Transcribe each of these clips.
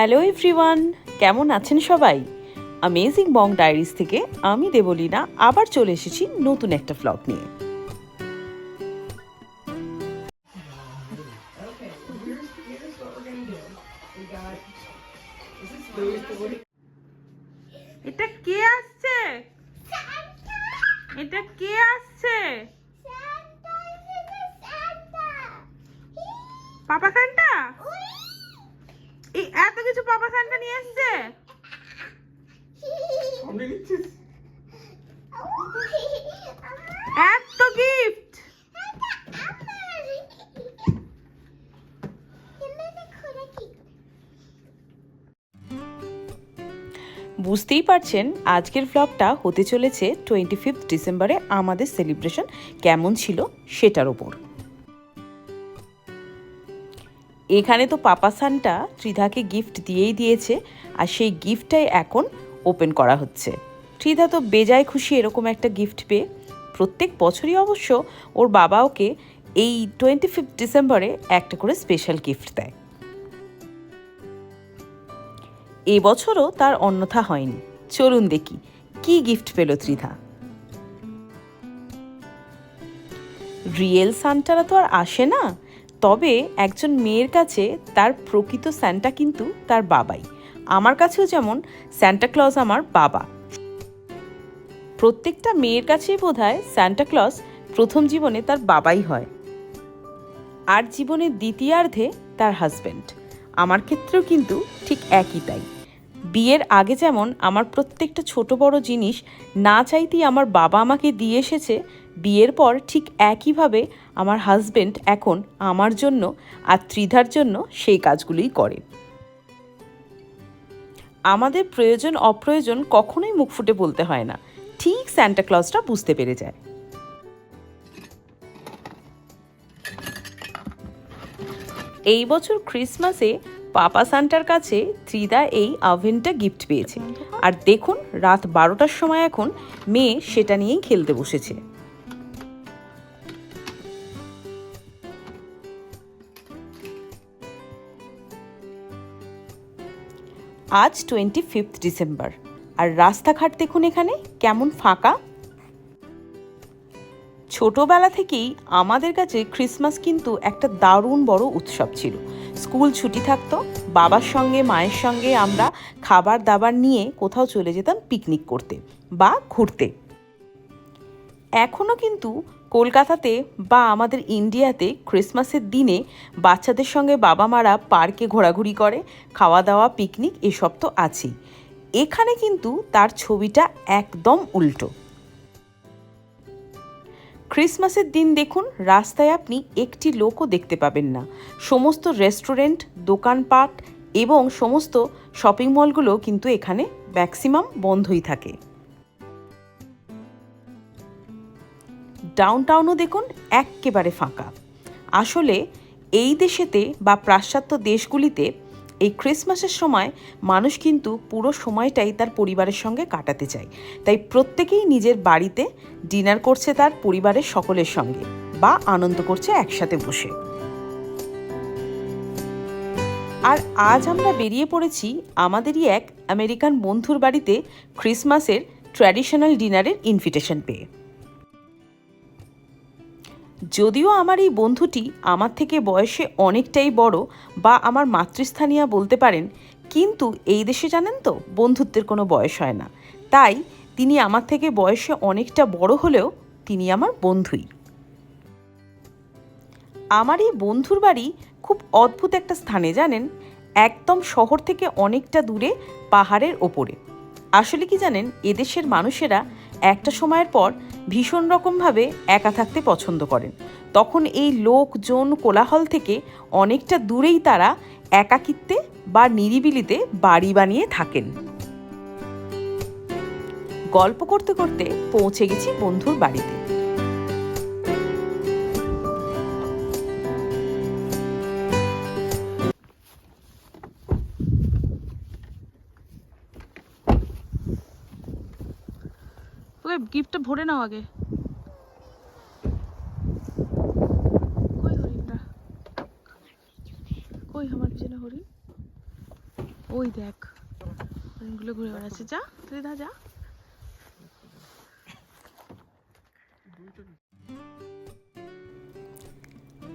Hello everyone কেমন আছেন সবাই? অ্যামেজিং বং ডায়েরিজ থেকে আমি দেবলীনা আবার চলে এসেছি নতুন একটা ফ্লগ নিয়ে। এটা কে আসছে? এটা কে আসছে? পাপা এত কিছু পাপা সান্টা নিয়ে এসছে? এত গিফট বুঝতেই পারছেন আজকের ভ্লগটা হতে চলেছে টোয়েন্টি ফিফথ ডিসেম্বরে আমাদের সেলিব্রেশন কেমন ছিল সেটার ওপর। এখানে তো পাপা সানটা ত্রিধাকে গিফট দিয়েই দিয়েছে, আর সেই গিফটটাই এখন ওপেন করা হচ্ছে। ত্রিধা তো বেজায় খুশি এরকম একটা গিফট পেয়ে। প্রত্যেক বছরই অবশ্য ওর বাবা ওকে এই টোয়েন্টি ফিফথ ডিসেম্বরে একটা করে স্পেশাল গিফট দেয়। এবছরও তার অন্যথা হয়নি। চলুন দেখি, কি গিফট পেল ত্রিধা? রিয়েল সান্টারা তো আর আসে না। তবে একজন মেয়ের কাছে তার প্রকৃত স্যান্টা কিন্তু তার বাবাই। আমার কাছেও যেমন স্যান্টা ক্লজ আমার বাবা। প্রত্যেকটা মেয়ের কাছেই বোধ হয় স্যান্টা ক্লজ প্রথম জীবনে তার বাবাই হয়। আর জীবনের দ্বিতীয়ার্ধে তার হাজব্যান্ড আমার ক্ষেত্রেও কিন্তু ঠিক একই তাই। বিয়ের আগে যেমন আমার প্রত্যেকটা ছোট বড় জিনিস না চাইতেই আমার বাবা আমাকে দিয়ে এসেছে বিয়ের পর ঠিক একইভাবে আমার হাজবেন্ড এখন আমার জন্য আর ত্রিধার জন্য সেই কাজগুলোই করে। আমাদের প্রয়োজন অপ্রয়োজন কখনোই মুখ ফুটে বলতে হয় না। ঠিক স্যান্টা ক্লজটা বুঝতে পেরে যায়। এই বছর ক্রিসমাসে পাপা সান্টার কাছে ত্রিদা এই আভেনটা গিফট পেয়েছে। আর দেখুন, রাত বারোটার সময় এখন মেয়ে সেটা নিয়েই খেলতে বসেছে। আজ টোয়েন্টি ফিফথ ডিসেম্বর আর রাস্তাঘাট দেখুন এখানে, কেমন ফাঁকা? ছোটবেলা থেকেই আমাদের কাছে ক্রিসমাস কিন্তু একটা দারুণ বড় উৎসব ছিল। স্কুল ছুটি থাকতো, বাবার সঙ্গে, মায়ের সঙ্গে আমরা খাবার দাবার নিয়ে কোথাও চলে যেতাম পিকনিক করতে বা ঘুরতে। এখনও কিন্তু কলকাতাতে বা আমাদের ইন্ডিয়াতে ক্রিসমাসের দিনে বাচ্চাদের সঙ্গে বাবা মারা পার্কে ঘোরাঘুরি করে খাওয়া দাওয়া পিকনিক এসব তো আছেই। এখানে কিন্তু তার ছবিটা একদম উল্টো। ক্রিসমাসের দিন দেখুন, রাস্তায় আপনি একটি লোকও দেখতে পাবেন না। সমস্ত রেস্টুরেন্ট, দোকানপাট এবং সমস্ত শপিং মলগুলো কিন্তু এখানে ম্যাক্সিমাম বন্ধই থাকে। ডাউনটাউনও দেখুন এক্কেবারে ফাঁকা। আসলে এই দেশেতে বা পাশ্চাত্য দেশগুলিতে এই ক্রিসমাসের সময় মানুষ কিন্তু পুরো সময়টাই তার পরিবারের সঙ্গে কাটাতে চায়। তাই প্রত্যেকেই নিজের বাড়িতে ডিনার করছে তার পরিবারের সকলের সঙ্গে বা আনন্দ করছে একসাথে বসে। আর আজ আমরা বেরিয়ে পড়েছি আমাদেরই এক আমেরিকান বন্ধুর বাড়িতে ক্রিসমাসের ট্র্যাডিশনাল ডিনারের ইনভিটেশন পেয়ে। যদিও আমার এই বন্ধুটি আমার থেকে বয়সে অনেকটাই বড় বা আমার মাতৃস্থানীয় বলতে পারেন, কিন্তু এই দেশে জানেন তো, বন্ধুত্বের কোনো বয়স হয় না। তাই তিনি আমার থেকে বয়সে অনেকটা বড় হলেও তিনি আমার বন্ধুই। আমার এই বন্ধুর বাড়ি খুব অদ্ভুত একটা স্থানে, জানেন? একদম শহর থেকে অনেকটা দূরে, পাহাড়ের ওপরে। আসলে কি জানেন, এদেশের মানুষেরা একটা সময়ের পর ভীষণ রকমভাবে একা থাকতে পছন্দ করেন। তখন এই লোকজন কোলাহল থেকে অনেকটা দূরেই তারা একাকিত্বে বা নিরিবিলিতে বাড়ি বানিয়ে থাকেন। গল্প করতে করতে পৌঁছে গেছি বন্ধুর বাড়িতে। গিফটটা ভরে নাও আগে। কই হরিণটা? কই আমার পিছনে হরিণ? ওই দেখ, হরিণগুলো ঘুরে বেড়াচ্ছে, যা, ত্রিধা, যা।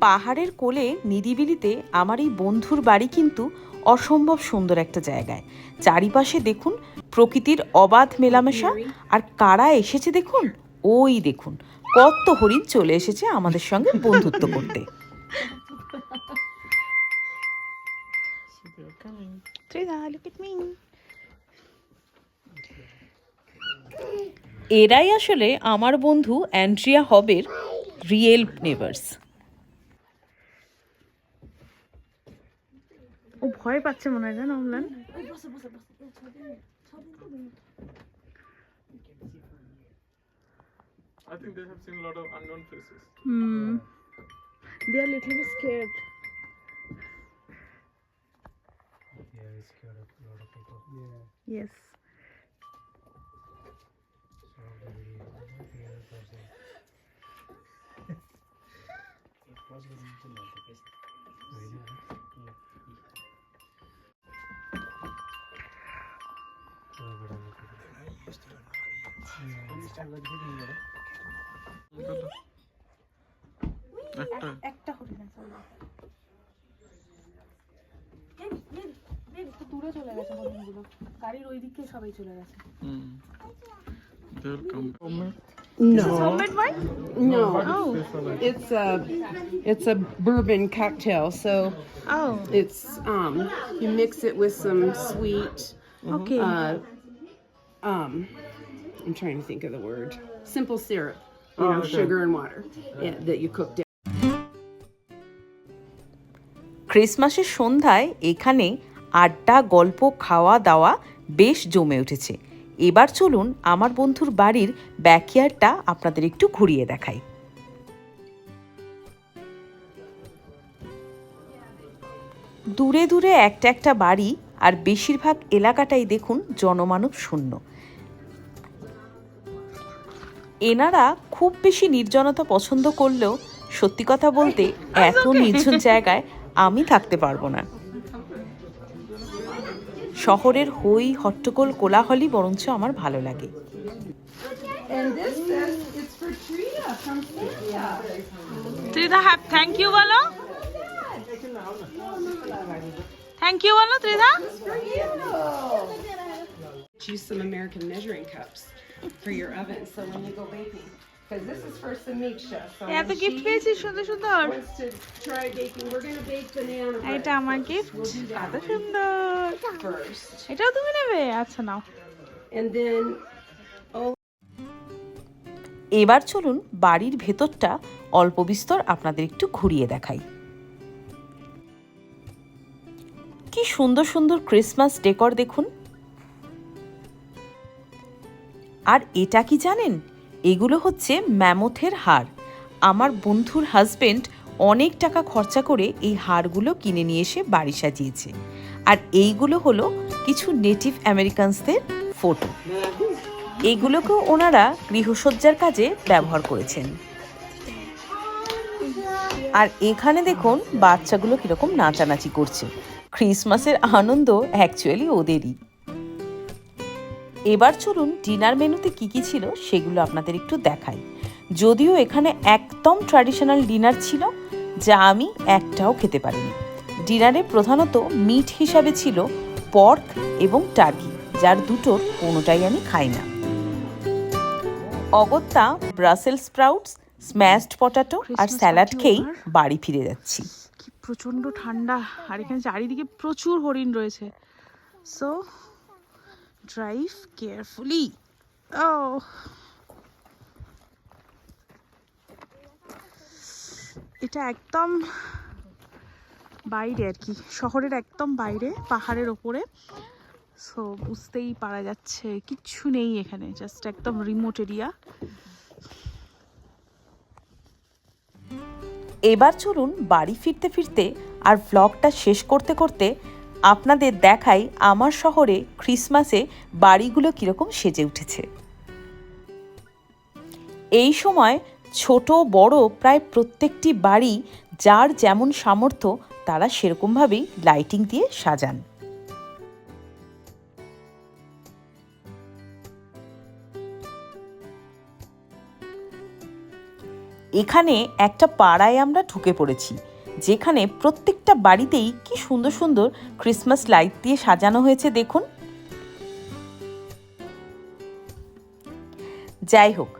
পাহাড়ের কোলে নিরিবিলিতে আমার এই বন্ধুর বাড়ি কিন্তু অসম্ভব সুন্দর একটা জায়গায়। চারিপাশে দেখুন প্রকৃতির অবাধ মেলামেশা আর কারা এসেছে দেখুন? ওই দেখুন কত হরিণ চলে এসেছে আমাদের সঙ্গে বন্ধুত্ব করতে। এরাই আসলে আমার বন্ধু অ্যান্ড্রিয়া হবের রিয়েল নেভার্স ও ভয় পাচ্ছে মনে হয়, জানো I think they have seen a lot of unknown faces. Hmm. They are little bit scared. Yeah, it's scared of a lot of people. Yes. So very fear person. it was with the একটা একটা হরিণ আছে একটু দূরে চলে গেছে হরিণগুলো গাড়ির ওই দিকে সবাই চলে গেছে Hmm. They'll come. No, homemade wine no. Oh. It's a it's a bourbon cocktail. So Oh. it's um you mix it with some sweet Okay. uh um I'm trying to think of the word. Simple syrup. You oh, know, okay. sugar and water yeah, that you cook down. ক্রিসমাসের সন্ধ্যায় এখানে আড্ডা গল্প খাওয়া দাওয়া বেশ জমে উঠেছে এবার চলুন আমার বন্ধুর বাড়ির ব্যাকয়ার্ডটা আপনাদের একটু ঘুরিয়ে দেখাই দূরে দূরে একটা একটা বাড়ি আর বেশিরভাগ এলাকাটাই দেখুন জনমানব শূন্য। এনারা খুব বেশি নির্জনতা পছন্দ করলেও সত্যি কথা বলতে এত নির্জন জায়গায় আমি থাকতে পারব না। শহরের হই হট্টগোল কোলাহলই বরঞ্চ আমার ভালো লাগে। ইউ বলো। থ্যাংক ইউ বলো ত্রিধা Use some American measuring cups for your oven. So when you go baking, because this is for Samiksha. So এত when গিফট she পেয়েছি সুন্দর সুন্দর wants to try baking, we're gonna bake banana bread এটা আমার gift কত সুন্দর first, এটাও তুমি নেবে আচ্ছা নাও and then এবার চলুন বাড়ির ভেতরটা অল্প বিস্তর আপনাদের একটু ঘুরিয়ে দেখাই কি সুন্দর সুন্দর ক্রিসমাস ডেকর দেখুন। আর এটা কি জানেন? এগুলো হচ্ছে ম্যামথের হার। আমার বন্ধুর হাজবেন্ড অনেক টাকা খরচা করে এই হারগুলো কিনে নিয়ে এসে বাড়ি সাজিয়েছে। আর এইগুলো হলো কিছু নেটিভ আমেরিকানসদের ফটো এগুলোকেও ওনারা গৃহসজ্জার কাজে ব্যবহার করেছেন। আর এখানে দেখুন, বাচ্চাগুলো কীরকম নাচানাচি করছে। ক্রিসমাসের আনন্দ অ্যাকচুয়ালি ওদেরই। এবার চলুন ডিনার মেনুতে কি কি ছিল সেগুলো আপনাদের একটু দেখাই। যদিও এখানে একদম ট্র্যাডিশনাল ডিনার ছিল যা আমি একটাও খেতে পারিনি। ডিনারে প্রধানত মিট হিসাবে ছিল পর্ক এবং টার্কি যার দুটোর কোনোটাই আমি খাই না। অগত্যা ব্রাসেল স্প্রাউটস স্ম্যাশড পটাটো আর স্যালাড খেয়েই বাড়ি ফিরে যাচ্ছি। কি প্রচণ্ড ঠান্ডা, আর এখানে চারিদিকে প্রচুর হরিণ রয়েছে। সো ড্রাইভ কেয়ারফুলি ও এটা একদম বাইরে আর কি, শহরের একদম বাইরে, পাহাড়ের ওপরে। সো বুঝতেই পারা যাচ্ছে, কিচ্ছু নেই এখানে জাস্ট একদম রিমোট এরিয়া এবার চলুন বাড়ি ফিরতে ফিরতে আর ব্লগটা শেষ করতে করতে আপনাদের দেখাই আমার শহরে ক্রিসমাসে বাড়িগুলো কীরকম সেজে উঠেছে। এই সময় ছোট, বড় প্রায় প্রত্যেকটি বাড়ি যার যেমন সামর্থ্য তারা সেরকমভাবেই লাইটিং দিয়ে সাজান। এখানে একটা পাড়ায় আমরা ঢুকে পড়েছি, যেখানে প্রত্যেকটা বাড়িতেই কি সুন্দর সুন্দর ক্রিসমাস লাইট দিয়ে সাজানো হয়েছে দেখুন। যাই হোক,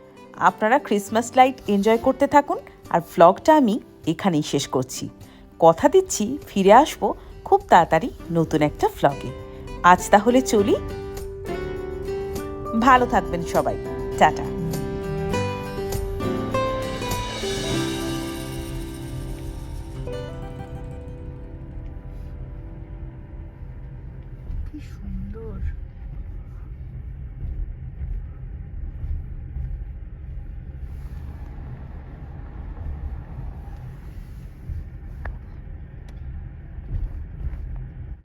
আপনারা ক্রিসমাস লাইট এনজয় করতে থাকুন, আর ভ্লগটা আমি এখানেই শেষ করছি। কথা দিচ্ছি, ফিরে আসব খুব তাড়াতাড়ি নতুন একটা ভ্লগে আজ তাহলে চলি। ভালো থাকবেন সবাই। টাটা।